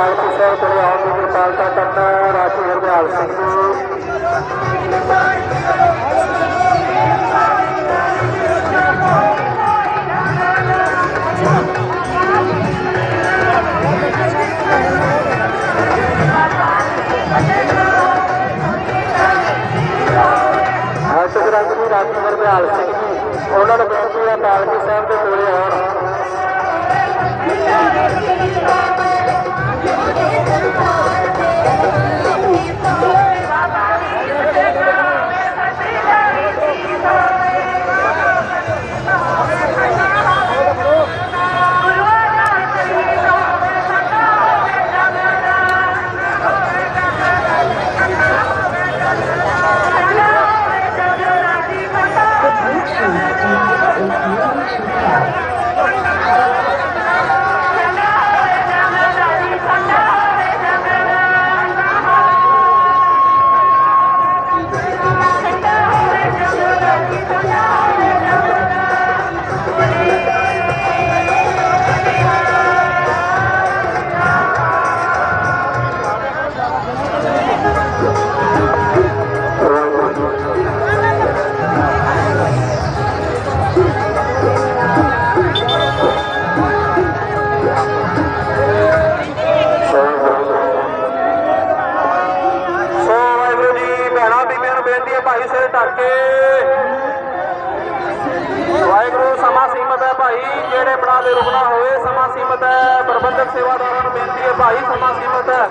ਪਾਲਕੀ ਸਾਹਿਬ ਕੋਲ ਆਉਣ ਦੀ ਕਿਰਪਾਲਤਾ ਕਰਨਾ ਰਾਜੂ ਹਰਦਿਆਲ ਸਿੰਘ ਜੀ ਪ੍ਰਬੰਧਕ ਸੇਵਾਦਾਰਾਂ ਨੂੰ ਬੇਨਤੀ ਹੈ ਭਾਈ ਸਮਾਂ ਸੀਮਤ ਹੈ।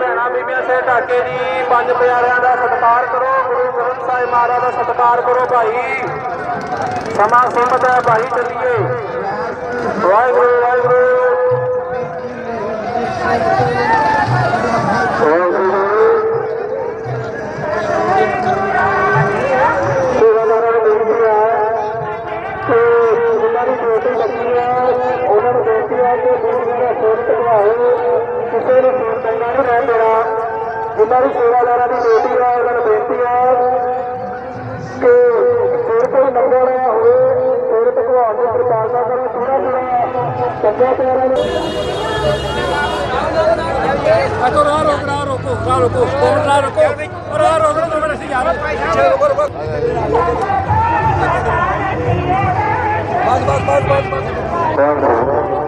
ਭੈਣਾਂ ਬੀਬੀਆਂ ਸਿਰ ਢੱਕ ਕੇ ਜੀ ਪੰਜ ਪਿਆਰਿਆਂ ਦਾ ਸਤਿਕਾਰ ਕਰੋ ਗੁਰੂ ਗ੍ਰੰਥ ਸਾਹਿਬ ਮਹਾਰਾਜ ਦਾ ਸਤਿਕਾਰ ਕਰੋ ਭਾਈ। ਸਮਾਂ ਸੀਮਤ ਹੈ ਭਾਈ ਚੱਲੀਏ। ਵਾਹਿਗੁਰੂ ਵਾਹਿਗੁਰੂ। ਸਾਰੀ ਸੇਵਾਦਾਰਾਂ ਦੀ ਮੀਟਿੰਗ ਹੈ ਉਹਨਾਂ ਨੂੰ ਬੇਨਤੀ ਹੈ ਕਿ ਫਿਰ ਕੋਈ ਨੰਬਰ ਆਇਆ ਹੋਵੇ ਫਿਰ ਭਗਵਾਨ ਦੀ ਕਿਰਪਾਲਤਾ ਕਰੋ ਥੋੜਾ ਥੋੜਾ ਸੱਜਾ ਪਿਆਰਾ ਨੂੰ ਅਤੋ ਰਾ ਰੋਕ ਰਾ ਰੋਕੋ ਰਾ ਰੋਕੋ ਕੋਮਟ ਰਾ ਰੋਕੋ। ਔਰ ਰਾ ਰੋਕੋ ਤੋਂ ਮੈਂ ਅਸੀਂ ਯਾਰ ਪਿੱਛੇ ਰੋਕੋ ਰੋਕੋ ਬਸ ਬਸ ਬਸ ਬਸ। ਬਸ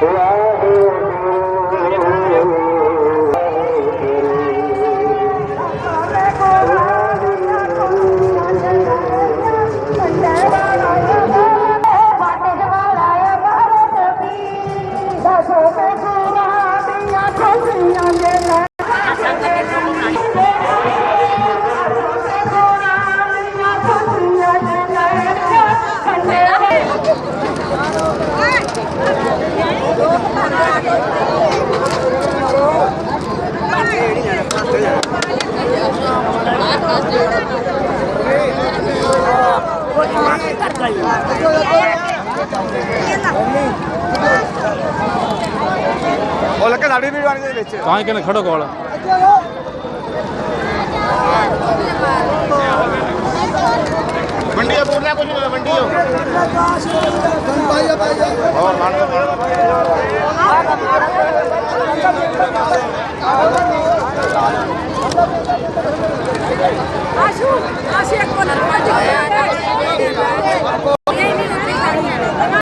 Wow. ਵਿੱਚ। ਤਾਂ ਹੀ ਕਹਿੰਦੇ ਖੜੋ ਕੋਲ। ਮੰਡੀਓ ਬੋਲਣਾ ਕੁਝ ਮੰਡੀਓ ਹੋਰ ਮੰਨ ਲਓ Acho, acho que é quando pode